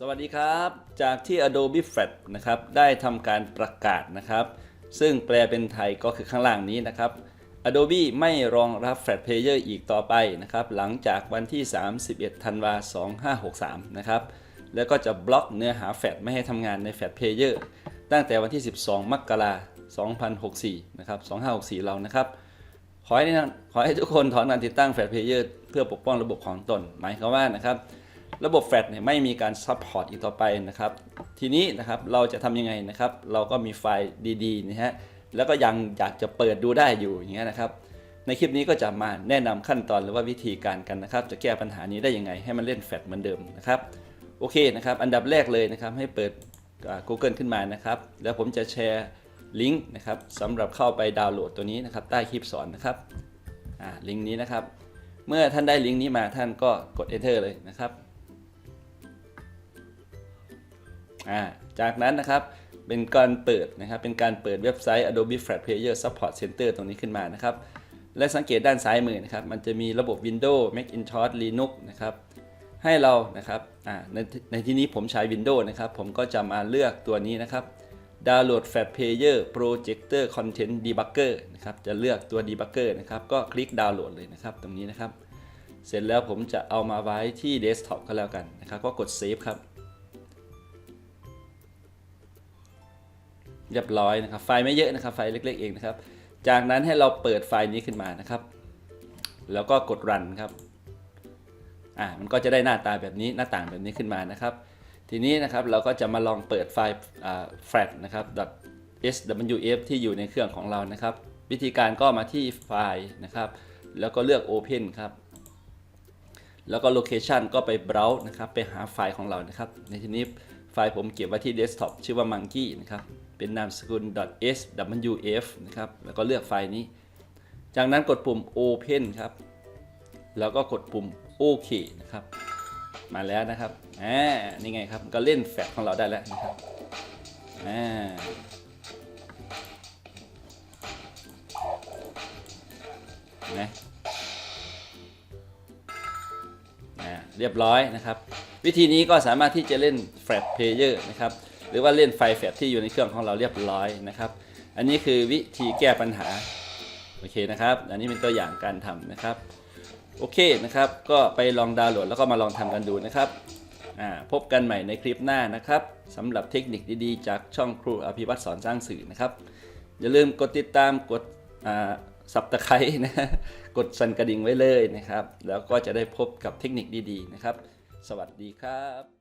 สวัสดีครับ จากที่ Adobe Flash นะครับได้ทำการประกาศนะครับ ซึ่งแปลเป็นไทยก็คือข้างล่างนี้นะครับ Adobe ไม่รองรับ Flash Player อีกต่อไปนะครับ หลังจากวันที่ 31 ธันวาคม2563 นะครับ แล้วก็จะบล็อกเนื้อหาแฟลชไม่ให้ทำงานใน Flash Player ตั้งแต่วันที่ 12 มกราคม 2064 นะครับ 2564 เรานะครับ ขอให้ขอให้ทุกคนถอนการติดตั้งแฟลชเพลเยอร์เพื่อปกป้องระบบของตน หมายความว่านะครับ ระบบแฟลชเนี่ยไม่มีการซัพพอร์ตอีกต่อไปนะครับ ทีนี้นะครับเราจะทำยังไงนะครับ เราก็มีไฟล์ดีๆนะฮะแล้วก็ยังอยากจะเปิดดูได้อยู่อย่างเงี้ยนะครับ ในคลิปนี้ก็จะมาแนะนำขั้นตอนหรือว่าวิธีการกันนะครับ จะแก้ปัญหานี้ได้ยังไงให้มันเล่นแฟลชเหมือนเดิมนะครับโอเคนะครับ อันดับแรกเลยนะครับให้เปิด Google ขึ้นมานะครับ แล้วผมจะแชร์ลิงก์นะครับสำหรับเข้าไปดาวน์โหลดตัวนี้นะครับ ใต้คลิปสอนนะครับลิงก์นี้นะครับ เมื่อท่านได้ลิงก์นี้มาท่านก็กด enter เลยนะครับ อ่าจากนั้นนะครับเป็นการเปิดนะครับเป็นการเปิดเว็บไซต์ Adobe Flash Player Support Center ตรงนี้ขึ้นมานะครับและสังเกตด้านซ้ายมือนะครับมันจะมีระบบ Windows Macintosh Linux นะครับให้เรานะครับในในที่นี้ผมใช้ Windows นะครับผมก็จะมาเลือกตัวนี้นะครับ Download Flash Player Projector Content Debugger นะครับจะเลือกตัว Debugger นะครับก็คลิกดาวน์โหลดเลยนะครับตรงนี้นะครับ เสร็จแล้วผมจะเอามาไว้ที่ Desktop ก็แล้วกันนะครับก็กด Save ครับ เรียบร้อยนะครับ ไฟล์ไม่เยอะนะครับ ไฟล์เล็ก ๆ เองนะครับ จากนั้นให้เราเปิดไฟล์นี้ขึ้นมานะครับ แล้วก็กด run ครับ อ่า มันก็จะได้หน้าตาแบบนี้หน้าต่างแบบนี้ขึ้นมานะครับ ทีนี้นะครับเราก็จะมาลองเปิดไฟล์อ่า flat นะครับ .swf ที่อยู่ในเครื่องของเรานะครับ วิธีการก็มาที่ไฟล์นะครับ แล้วก็เลือก open ครับแล้วก็ location ก็ไป browse นะครับ ไปหาไฟล์ของเรานะครับ ในที่นี้ไฟล์ผมเก็บไว้ที่ desktop ชื่อว่า monkey นะครับ เป็นนามสกุล .swf นะครับ แล้วก็เลือกไฟล์นี้ จากนั้นกดปุ่ม open ครับ แล้วก็กดปุ่มโอเคนะครับ มาแล้วนะครับ อ่า นี่ไงครับ ก็เล่นแฟลชของเราได้แล้วนะครับ อ่าเห็นะอ่เรียบร้อยนะครับ วิธีนี้ก็สามารถที่จะเล่นแฟลชเพลเยอร์นะครับ หรือว่าเล่นไฟแฟลชที่อยู่ในเครื่องของเราเรียบร้อยนะครับ อันนี้คือวิธีแก้ปัญหาโอเคนะครับ อันนี้เป็นตัวอย่างการทำนะครับโอเคนะครับ ก็ไปลองดาวน์โหลดแล้วก็มาลองทำกันดูนะครับพบกันใหม่ในคลิปหน้านะครับสำหรับเทคนิคดีๆ จากช่องครูอภิวัตสอนสร้างสื่อนะครับ อย่าลืมกดติดตามกดสับตะไคร้นะกดสั่นกระดิ่งไว้เลยนะครับ แล้วก็จะได้พบกับเทคนิคดีๆนะครับ สวัสดีครับ